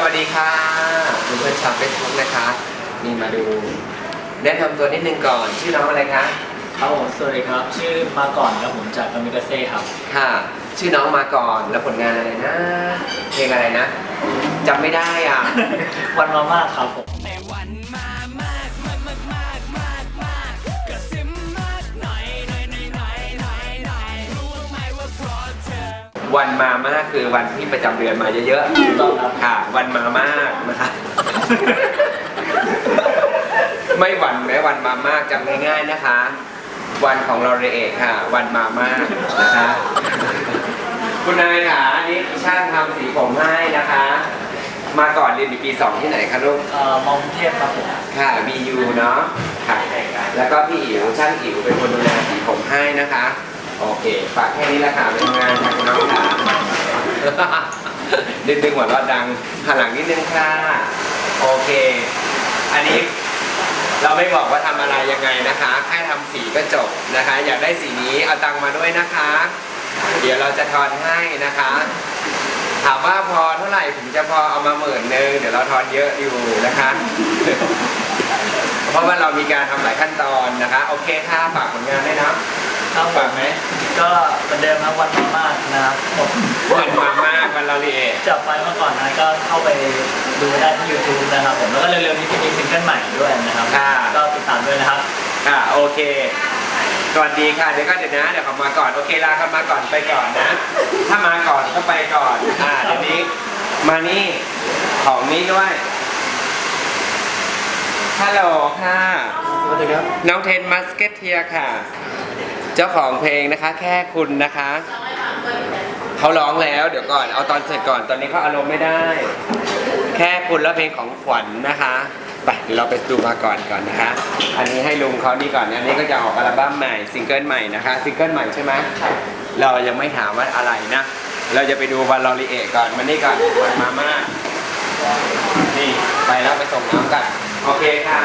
สวัสดีค่ะเพื่อนๆชาวเฟซบุ๊กนะคะมีมาดูแนะนำตัวนิดนึงก่อน ชื่อน้องอะไรคะครับผมสวัสดีครับ ชื่อมาก่อนครับผมจากกามิกาเซ่ครับ ค่ะ ชื่อน้องมาก่อนแล้วผลงานอะไรนะ เพลงอะไรนะจำไม่ได้อะ วันมามากครับผม วันมามากคือวันที่ประจำเดือนมาเยอะถูกต้องครับๆค่ะ วันมามากนะคะไม่หวันแม้วันมามากจำง่ายๆนะคะ วันของเราเองค่ะ วันมามากนะคะคุณนายค่ะอันนี้ช่างทำสีผมให้นะคะ มาก่อนเรียนอยู่ปีสองที่ไหนคะลูกเอ่อมองเทพครับผมค่ะ BU เนาะค่ะแล้วก็พี่อิ๋วช่างอิ๋วเป็นคนดูแลสีผมให้นะคะ โอเค ฝากแค่นี้แหละค่ะเป็นงานค่ะคุณน้องค่ะดึงดึงหัวเราะดังหันหลังนิดนึงค่ะ โอเค อันนี้เราไม่บอกว่าทำอะไรยังไงนะคะ แค่ทำสีก็จบนะคะ อยากได้สีนี้เอาตังมาด้วยนะคะ เดี๋ยวเราจะทอนให้นะคะ ถามว่าพอเท่าไหร่ผมจะพอเอามาหมื่นหนึงเดี๋ยวเราทอนเยอะอยู่นะคะ เพราะว่าเรามีการทำหลายขั้นตอนนะคะ โอเคค่ะฝากผลงานด้วยนะ ครับผมฝากไหมก็เหมือนเดิมครับวันมามากนะครับผมวันมามากวันเราเรียจับไปเมื่อก่อนนะก็เข้าไปดูได้ที่ YouTube นะครับผมแล้วก็เร็วๆนี้จะมีซิงเกิลใหม่ด้วยนะครับค่ะก็ติดตามด้วยนะครับ อ่าโอเคสวัสดีค่ะเดี๋ยวก็เดี๋ยวนะเดี๋ยวเขามาก่อนโอเคลาเขามาก่อนไปก่อนนะ ถ้ามาก่อนก็ไปก่อนอ่าเดี๋ยวนี้มานี่ของนี้ด้วยฮัลโหลค่ะ สวัสดีครับน้องเทนมัสเกตเทียค่ะ เจ้าของเพลงนะคะ แค่คุณนะคะ เขาร้องแล้วเดี๋ยวก่อนเอาตอนเสร็จก่อนตอนนี้เขาอารมณ์ไม่ได้ แค่คุณแล้วเพลงของขวัญนะคะไปเดี๋ยวเราไปดูมาก่อนก่อนนะคะ อันนี้ให้ลุงเขานี่ก่อน อันนี้ก็จะออกอัลบั้มใหม่ซิงเกิลใหม่นะคะซิงเกิลใหม่ใช่ไหมเรายังไม่ถามว่าอะไรนะ เราจะไปดูวันลอรีเอก่อนมานี่ก่อนวันมาม่านี่ไปแล้วไปส่งน้ำกัน โอเคค่ะ